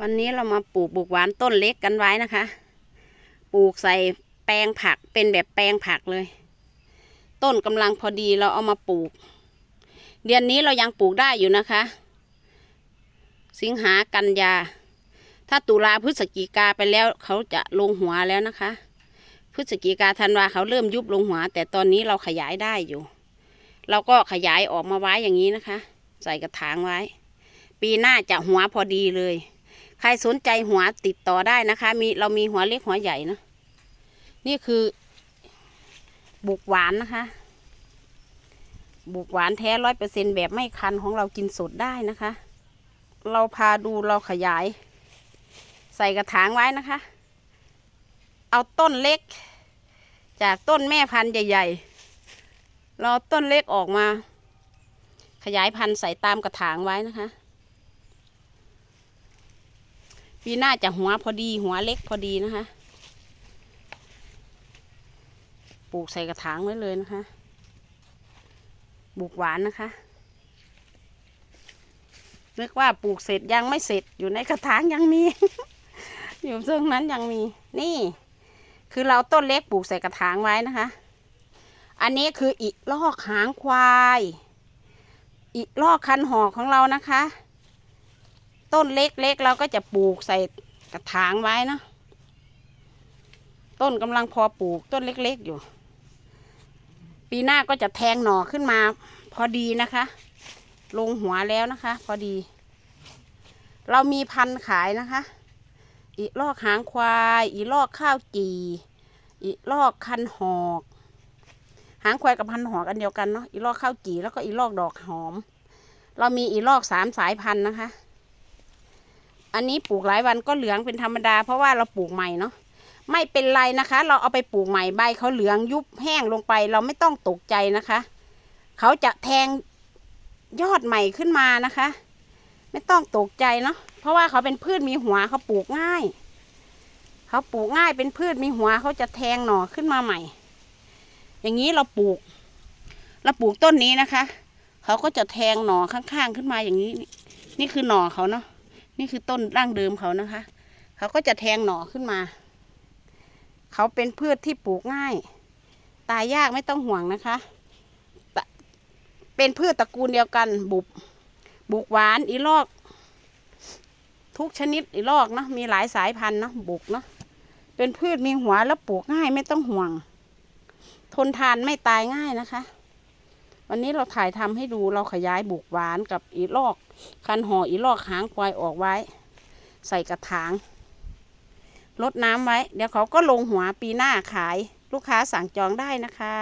วันนี้เรามาปลูกบุกหวานต้นเล็กกันไว้นะคะ ปลูกใส่แปลงผักเป็นแบบแปลงผักเลย ต้นกำลังพอดีเราเอามาปลูก เดือนนี้เรายังปลูกได้อยู่นะคะ สิงหากันยา ถ้าตุลาพฤศจิกาไปแล้วเขาจะลงหัวแล้วนะคะ พฤศจิกาธันวาเขาเริ่มยุบลงหัว แต่ตอนนี้เราขยายได้อยู่ เราก็ขยายออกมาไว้อย่างนี้นะคะ ใส่กระถางไว้ ปีหน้าจะหัวพอดีเลย ใครสนใจหัวติดต่อได้นะคะ มีเรามีหัวเล็กหัวใหญ่นะ นี่คือบุกหวานนะคะ บุกหวานแท้ร้อยเปอร์เซ็นแบบไม่คันของเรากินสดได้นะคะ เราพาดูเราขยาย ใส่กระถางไว้นะคะ เอาต้นเล็ก จากต้นแม่พันธุ์ใหญ่ ๆ เราเอาต้นเล็กออกมา ขยายพันธุ์ใส่ตามกระถางไว้นะคะ ปีหน้าจะหัวพอดีหัวเล็กพอดีนะคะ ปลูกใส่กระถางไว้เลยนะคะบุกหวานนะคะนึกว่าปลูกเสร็จยังไม่เสร็จอยู่ในกระถางยังมี อยู่ตรงนั้นยังมี นี่ คือเราต้นเล็กปลูกใส่กระถางไว้นะคะ อันนี้คืออิลอกหางควายอิลอกคันหอกของเรานะคะ ต้นเล็กๆเราก็จะปลูกใส่กระถางไว้เนาะต้นกำลังพอปลูกต้นเล็กๆอยู่ ปีหน้าก็จะแทงหน่อขึ้นมา พอดีนะคะ ลงหัวแล้วนะคะ พอดี เรามีพันธุ์ขายนะคะ อีลอกหางควาย อีลอกข้าวจีอีลอกคันหอกหางควายกับพันหอกอันเดียวกันเนาะอีลอกข้าวจีแล้วก็อีลอกดอกหอม เรามีอีลอกสามสายพันธุ์นะคะ อันนี้ปลูกหลายวันก็เหลืองเป็นธรรมดา เพราะว่าเราปลูกใหม่เนาะไม่เป็นไรนะคะ เราเอาไปปลูกใหม่ใบเขาเหลืองยุบแห้งลงไป เราไม่ต้องตกใจนะคะ เขาจะแทงยอดใหม่ขึ้นมานะคะ ไม่ต้องตกใจเนาะเพราะว่าเขาเป็นพืชมีหัวเขาปลูกง่าย เขาปลูกง่ายเป็นพืชมีหัวเขาจะแทงหน่อขึ้นมาใหม่ อย่างนี้เราปลูก เราปลูกต้นนี้นะคะ เขาก็จะแทงหน่อข้างๆขึ้นมาอย่างนี้ นี่นี่คือหน่อเขาเนาะ นี่คือต้นร่างเดิมเขานะคะ เขาก็จะแทงหน่อขึ้นมา เขาเป็นพืชที่ปลูกง่าย ตายยากไม่ต้องห่วงนะคะ เป็นพืชตระกูลเดียวกัน บุบ บุกหวานอีลอก ทุกชนิดอีลอกเนาะ มีหลายสายพันธุ์เนาะ บุกเนาะ เป็นพืชมีหัวแล้วปลูกง่ายไม่ต้องห่วง ทนทานไม่ตายง่ายนะคะ วันนี้เราถ่ายทำให้ดูเราขยายบุกหวานกับอีลอก คันห่ออีลอกหางควายออกไว้ ใส่กระถางลดน้ำไว้ เดี๋ยวเขาก็ลงหัวปีหน้าขายลูกค้าสั่งจองได้นะคะ